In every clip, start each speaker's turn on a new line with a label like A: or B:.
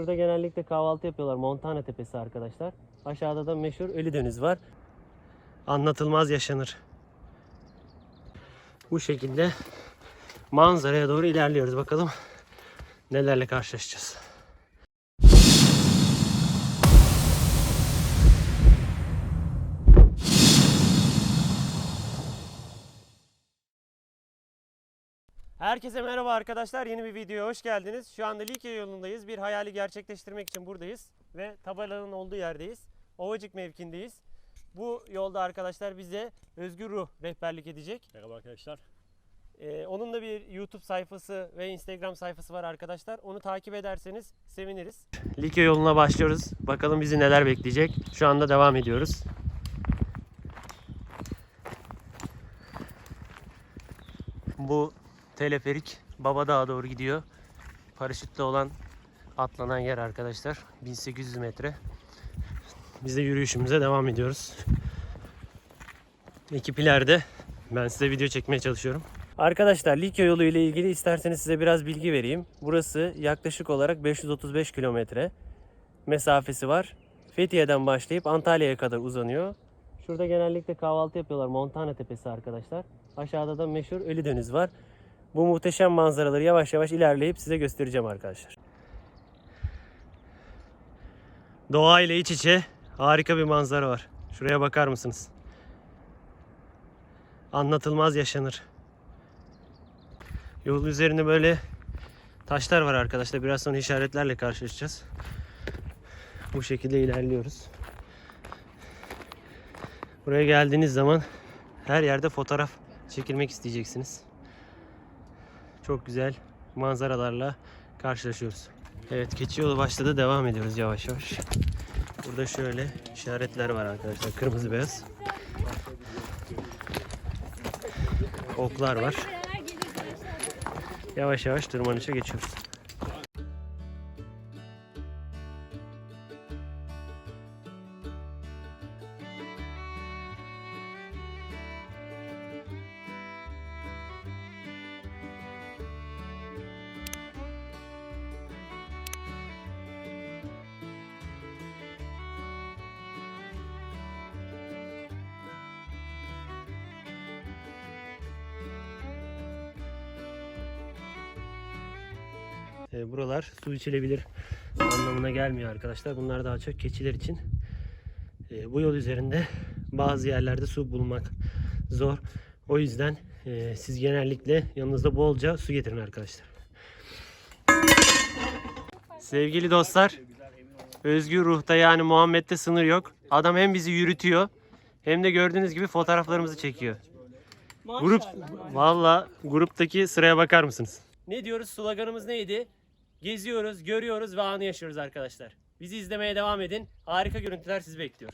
A: Şurada genellikle kahvaltı yapıyorlar. Montana Tepesi arkadaşlar. Aşağıda da meşhur Ölü Deniz var. Anlatılmaz yaşanır. Bu şekilde manzaraya doğru ilerliyoruz. Bakalım nelerle karşılaşacağız. Herkese merhaba arkadaşlar. Yeni bir videoya hoş geldiniz. Şu anda Likya yolundayız. Bir hayali gerçekleştirmek için buradayız. Ve tabelanın olduğu yerdeyiz. Ovacık mevkindeyiz. Bu yolda arkadaşlar bize Özgür Ruh rehberlik edecek.
B: Merhaba arkadaşlar.
A: Ee, onun da bir YouTube sayfası ve Instagram sayfası var arkadaşlar. Onu takip ederseniz seviniriz. Likya yoluna başlıyoruz. Bakalım bizi neler bekleyecek. Şu anda devam ediyoruz. Bu teleferik Baba Dağ'a doğru gidiyor. Paraşütle olan atlanan yer arkadaşlar. 1800 metre. Biz de yürüyüşümüze devam ediyoruz. Ekip ileride. Ben size video çekmeye çalışıyorum. Arkadaşlar Likya yolu ile ilgili isterseniz size biraz bilgi vereyim. Burası yaklaşık olarak 535 kilometre mesafesi var. Fethiye'den başlayıp Antalya'ya kadar uzanıyor. Şurada genellikle kahvaltı yapıyorlar. Montana Tepesi arkadaşlar. Aşağıda da meşhur Ölü Deniz var. Bu muhteşem manzaraları yavaş yavaş ilerleyip size göstereceğim arkadaşlar. Doğa ile iç içe harika bir manzara var. Şuraya bakar mısınız? Anlatılmaz yaşanır. Yol üzerinde böyle taşlar var arkadaşlar. Biraz sonra işaretlerle karşılaşacağız. Bu şekilde ilerliyoruz. Buraya geldiğiniz zaman her yerde fotoğraf çekilmek isteyeceksiniz. Çok güzel manzaralarla karşılaşıyoruz. Evet keçi yolu başladı. Devam ediyoruz yavaş yavaş. Burada şöyle işaretler var arkadaşlar. Kırmızı beyaz. Oklar var. Yavaş yavaş tırmanışa geçiyoruz. E, buralar su içilebilir anlamına gelmiyor arkadaşlar. Bunlar daha çok keçiler için. E, bu yol üzerinde bazı yerlerde su bulmak zor. O yüzden e, siz genellikle yanınızda bolca su getirin arkadaşlar. Sevgili dostlar, özgür ruhta yani Muhammed'de sınır yok. Adam hem bizi yürütüyor hem de gördüğünüz gibi fotoğraflarımızı çekiyor. Grup valla gruptaki sıraya bakar mısınız? Ne diyoruz? Sloganımız neydi? Geziyoruz, görüyoruz ve anı yaşıyoruz arkadaşlar. Bizi izlemeye devam edin. Harika görüntüler sizi bekliyor.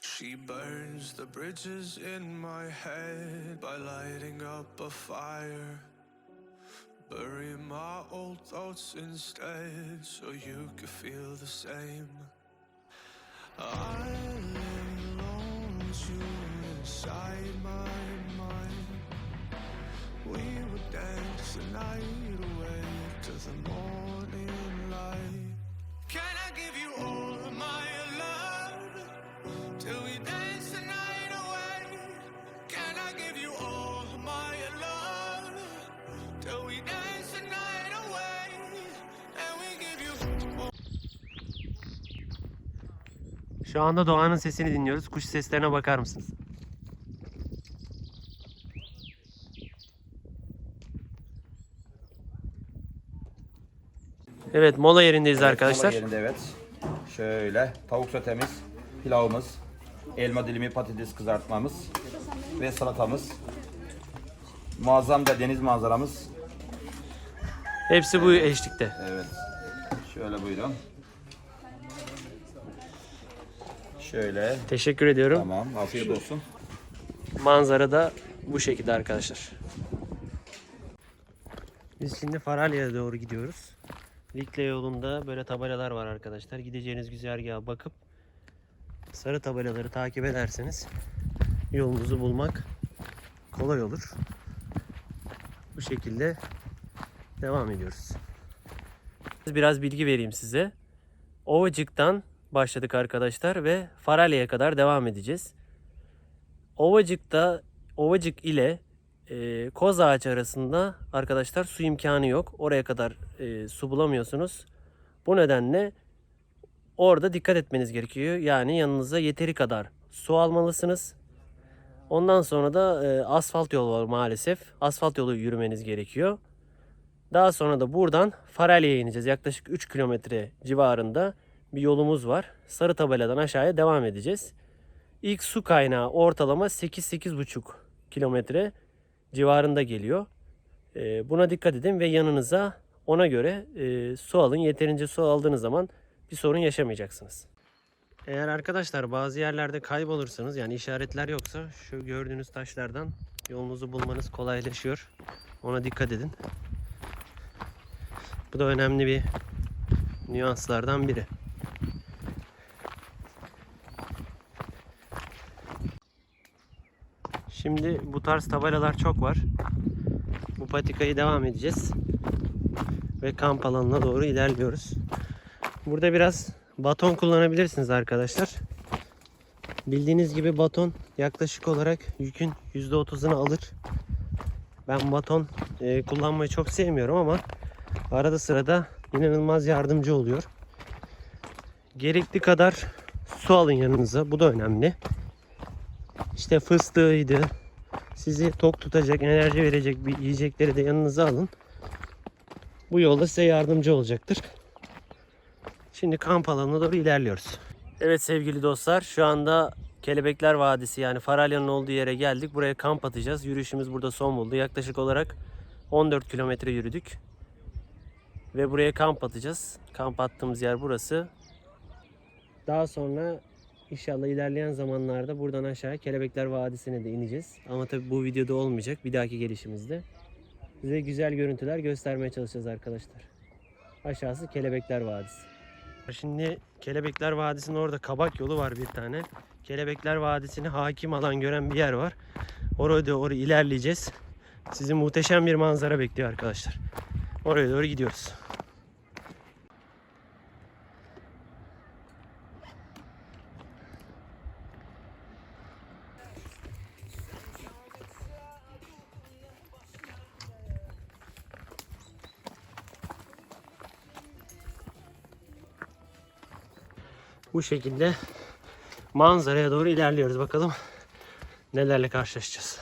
C: She burns the bridges in my head by lighting up a fire. Bury my old thoughts instead so you could feel the same. I with you inside my mind. We would dance the night
A: Şu anda doğanın sesini dinliyoruz. Kuş seslerine bakar mısınız? Evet mola yerindeyiz arkadaşlar.
D: Mola yerinde evet. Şöyle tavuk sotemiz, pilavımız, elma dilimi patates kızartmamız ve salatamız. Muazzam da deniz manzaramız.
A: Hepsi bu eşlikte.
D: Evet. Şöyle buyurun. Şöyle.
A: Teşekkür ediyorum.
D: Tamam. Afiyet olsun.
A: Manzara da bu şekilde arkadaşlar. Biz şimdi Faralya'ya doğru gidiyoruz. Likle yolunda böyle tabelalar var arkadaşlar. Gideceğiniz güzergaha bakıp sarı tabelaları takip ederseniz yolunuzu bulmak kolay olur. Bu şekilde devam ediyoruz. Biraz bilgi vereyim size. Ovacık'tan başladık arkadaşlar ve Faralya'ya kadar devam edeceğiz. Ovacık'ta Ovacık ile e, Koz Ağaç arasında arkadaşlar su imkanı yok. Oraya kadar e, su bulamıyorsunuz. Bu nedenle orada dikkat etmeniz gerekiyor. Yani yanınıza yeteri kadar su almalısınız. Ondan sonra da e, asfalt yol var maalesef. Asfalt yolu yürümeniz gerekiyor. Daha sonra da buradan Faralya'ya ineceğiz. Yaklaşık 3 kilometre civarında bir yolumuz var. Sarı tabeladan aşağıya devam edeceğiz. İlk su kaynağı ortalama 8-8,5 kilometre civarında geliyor. E, buna dikkat edin ve yanınıza ona göre e, su alın. Yeterince su aldığınız zaman bir sorun yaşamayacaksınız. Eğer arkadaşlar bazı yerlerde kaybolursanız yani işaretler yoksa şu gördüğünüz taşlardan yolunuzu bulmanız kolaylaşıyor. Ona dikkat edin. Bu da önemli bir nüanslardan biri. Şimdi bu tarz tabelalar çok var. Bu patikayı devam edeceğiz. Ve kamp alanına doğru ilerliyoruz. Burada biraz baton kullanabilirsiniz arkadaşlar. Bildiğiniz gibi baton yaklaşık olarak yükün %30'unu alır. Ben baton e, kullanmayı çok sevmiyorum ama arada sırada inanılmaz yardımcı oluyor. Gerekli kadar su alın yanınıza. Bu da önemli. İşte fıstığıydı. Sizi tok tutacak, enerji verecek bir yiyecekleri de yanınıza alın. Bu yolda size yardımcı olacaktır. Şimdi kamp alanına doğru ilerliyoruz. Evet sevgili dostlar şu anda Kelebekler Vadisi yani Faralya'nın olduğu yere geldik. Buraya kamp atacağız. Yürüyüşümüz burada son buldu. Yaklaşık olarak 14 kilometre yürüdük. Ve buraya kamp atacağız. Kamp attığımız yer burası. Daha sonra inşallah ilerleyen zamanlarda buradan aşağı Kelebekler Vadisi'ne de ineceğiz. Ama tabi bu videoda olmayacak. Bir dahaki gelişimizde. Size güzel görüntüler göstermeye çalışacağız arkadaşlar. Aşağısı Kelebekler Vadisi. Şimdi Kelebekler Vadisi'nin orada kabak yolu var bir tane. Kelebekler Vadisi'ni hakim alan gören bir yer var. Oraya doğru ilerleyeceğiz. Sizi muhteşem bir manzara bekliyor arkadaşlar. Oraya doğru gidiyoruz. Bu şekilde manzaraya doğru ilerliyoruz. Bakalım nelerle karşılaşacağız.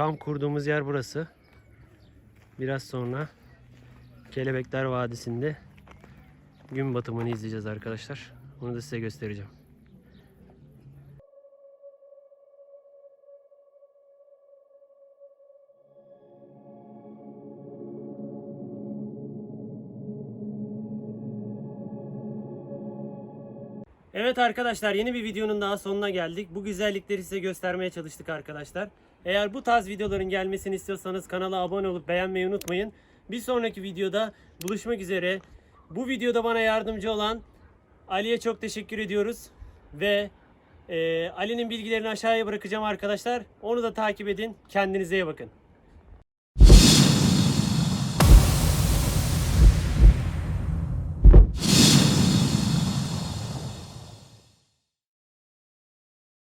A: Kamp kurduğumuz yer burası. Biraz sonra Kelebekler Vadisi'nde gün batımını izleyeceğiz arkadaşlar. Onu da size göstereceğim. Evet arkadaşlar yeni bir videonun daha sonuna geldik. Bu güzellikleri size göstermeye çalıştık arkadaşlar. Eğer bu tarz videoların gelmesini istiyorsanız kanala abone olup beğenmeyi unutmayın. Bir sonraki videoda buluşmak üzere. Bu videoda bana yardımcı olan Ali'ye çok teşekkür ediyoruz. Ve e, Ali'nin bilgilerini aşağıya bırakacağım arkadaşlar. Onu da takip edin. Kendinize iyi bakın.